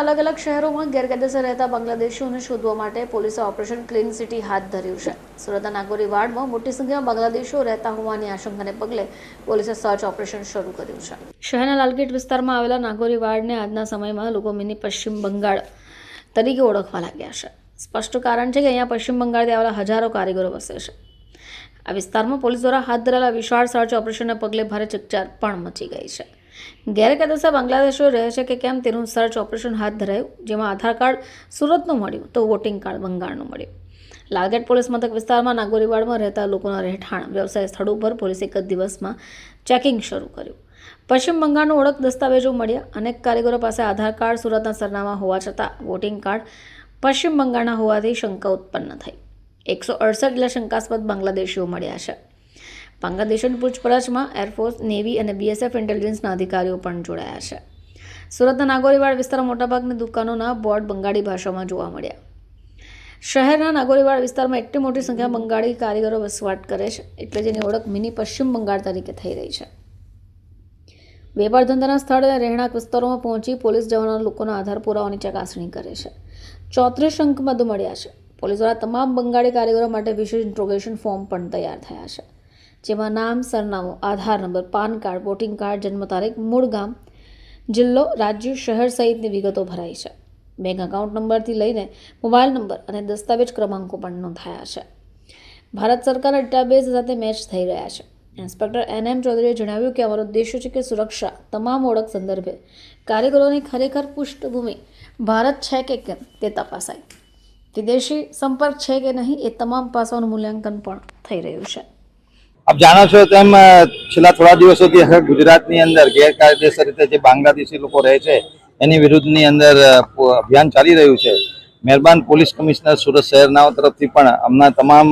અલગ અલગ શહેરોમાં ગેરકાયદેસર રહેતા બાંગ્લાદેશીઓને શોધવા માટે પોલીસે ઓપરેશન ક્લીન સિટી હાથ ધર્યું છે. સુરતના નાગોરી વાર્ડમાં મોટી સંખ્યામાં બાંગ્લાદેશીઓ રહેતા હોવાની આશંકાને પગલે પોલીસે સર્ચ ઓપરેશન શરૂ કર્યું છે. શહેરના લાલગેટ વિસ્તારમાં આવેલા નાગોરી વાર્ડને આજના સમયમાં લોકો મિની પશ્ચિમ બંગાળ તરીકે ઓળખવા લાગ્યા છે. સ્પષ્ટ કારણ છે કે અહીંયા પશ્ચિમ બંગાળથી આવેલા હજારો કારીગરો વસે છે. આ વિસ્તારમાં પોલીસ દ્વારા હાથ ધરેલા વિશાળ સર્ચ ઓપરેશનને પગલે ભારે ચકચાર પણ મચી ગઈ છે. ગેરકાયદેસર બાંગ્લાદેશીઓ રહે છે કે કેમ તેનું સર્ચ ઓપરેશન હાથ ધરાયું, જેમાં આધાર કાર્ડ સુરતનું મળ્યું તો વોટિંગ કાર્ડ બંગાળનું મળ્યું. લાલગેટ પોલીસ મથક વિસ્તારમાં નાગોરીવાડમાં રહેતા લોકોના રહેઠાણ, વ્યવસાય સ્થળો પર પોલીસે એક જ દિવસમાં ચેકિંગ શરૂ કર્યું. પશ્ચિમ બંગાળનું ઓળખ દસ્તાવેજો મળ્યા, અનેક કારીગરો પાસે આધાર કાર્ડ સુરતના સરનામા હોવા છતાં વોટિંગ કાર્ડ પશ્ચિમ બંગાળના હોવાથી શંકા ઉત્પન્ન થઈ. એકસો અડસઠ જેટલા શંકાસ્પદ બાંગ્લાદેશીઓ મળ્યા છે. બાંગ્લાદેશની પૂછપરછમાં એરફોર્સ, નેવી અને બીએસએફ ઇન્ટેલિજન્સના અધિકારીઓ પણ જોડાયા છે. સુરતના નાગોરીવાડ વિસ્તારમાં મોટાભાગની દુકાનોના બોર્ડ બંગાળી ભાષામાં જોવા મળ્યા. શહેરના નાગોરીવાડ વિસ્તારમાં એટલી મોટી સંખ્યામાં બંગાળી કારીગરો વસવાટ કરે છે, એટલે જેની ઓળખ મિની પશ્ચિમ બંગાળ તરીકે થઈ રહી છે. વેપાર ધંધાના સ્થળે રહેણાંક વિસ્તારોમાં પહોંચી પોલીસ જવાનો લોકોના આધાર પુરાવાની ચકાસણી કરે છે. ચોત્રીસ અંકમદ મળ્યા છે. પોલીસ દ્વારા તમામ બંગાળી કારીગરો માટે વિશેષ ઇન્ટ્રોગેશન ફોર્મ પણ તૈયાર થયા છે. જેમાં નામ, સરનામું, Aadhaar number, PAN card, voting card, જન્મ તારીખ, મૂળ ગામ, જિલ્લો, રાજ્ય, શહેર સહિતની વિગતો ભરાઈ છે. બેંક એકાઉન્ટ નંબરથી લઈને મોબાઈલ નંબર અને દસ્તાવેજ ક્રમાંકો પણ નોંધાયા છે. ભારત સરકારના ડેટાબેઝ સાથે મેચ થઈ રહ્યા છે. ઇન્સ્પેક્ટર એન એમ ચૌધરીએ જણાવ્યું કે અમારો ઉદ્દેશ્ય છે કે સુરક્ષા, તમામ ઓળખ સંદર્ભે કારીગરોની ખરેખર પૃષ્ઠભૂમિ ભારત છે કે કેમ તે તપાસાય. વિદેશી સંપર્ક છે કે નહીં એ તમામ પાસાઓનું મૂલ્યાંકન પણ થઈ રહ્યું છે. આપ જાણો છો તેમ છેલ્લા થોડા દિવસોથી હવે ગુજરાતની અંદર ગેરકાયદેસર રીતે જે બાંગ્લાદેશી લોકો રહે છે, એની વિરુદ્ધની અંદર અભિયાન ચાલી રહ્યું છે. મહેરબાન પોલીસ કમિશનર સુરત શહેરનાઓ તરફથી પણ અમના તમામ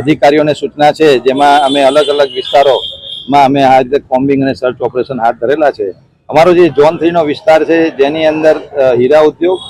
અધિકારીઓને સૂચના છે, જેમાં અમે અલગ અલગ વિસ્તારોમાં અમે આ રીતે કોમ્બિંગ અને સર્ચ ઓપરેશન હાથ ધરેલા છે. અમારો જે ઝોન થ્રીનો વિસ્તાર છે, જેની અંદર હીરા ઉદ્યોગ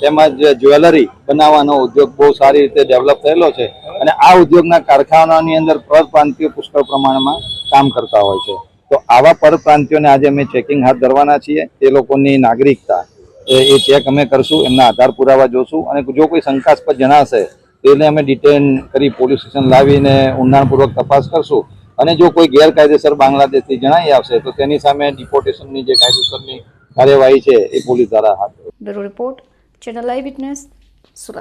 તેમજ જ્વેલરી બનાવવાનો ઉદ્યોગ બહુ સારી રીતે ડેવલપ થયેલો છે અને આ ઉદ્યોગના કારખાનાની અંદર પરપ્રાંતિયો પુષ્કળ પ્રમાણમાં કામ કરતા હોય છે. તો આવા પરપ્રાંતિયોને આજે અમે ચેકિંગ હાથ ધરવાના છીએ. એ લોકોની નાગરિકતા એ ચેક અમે કરશું, એમના આધાર પુરાવા જોશું અને જો કોઈ શંકાસ્પદ જણાશે, તેને અમે ડિટેન કરી પોલીસ સ્ટેશન લાવીને ઊંડાણપૂર્વક તપાસ કરશું. અને જો કોઈ ગેરકાયદેસર બાંગ્લાદેશથી જણાઈ આવશે, તો તેની સામે ડિપોર્ટેશનની જે કાયદેસરની કાર્યવાહી છે, એ પોલીસ દ્વારા હાથ. Bureau report channel live witness Surat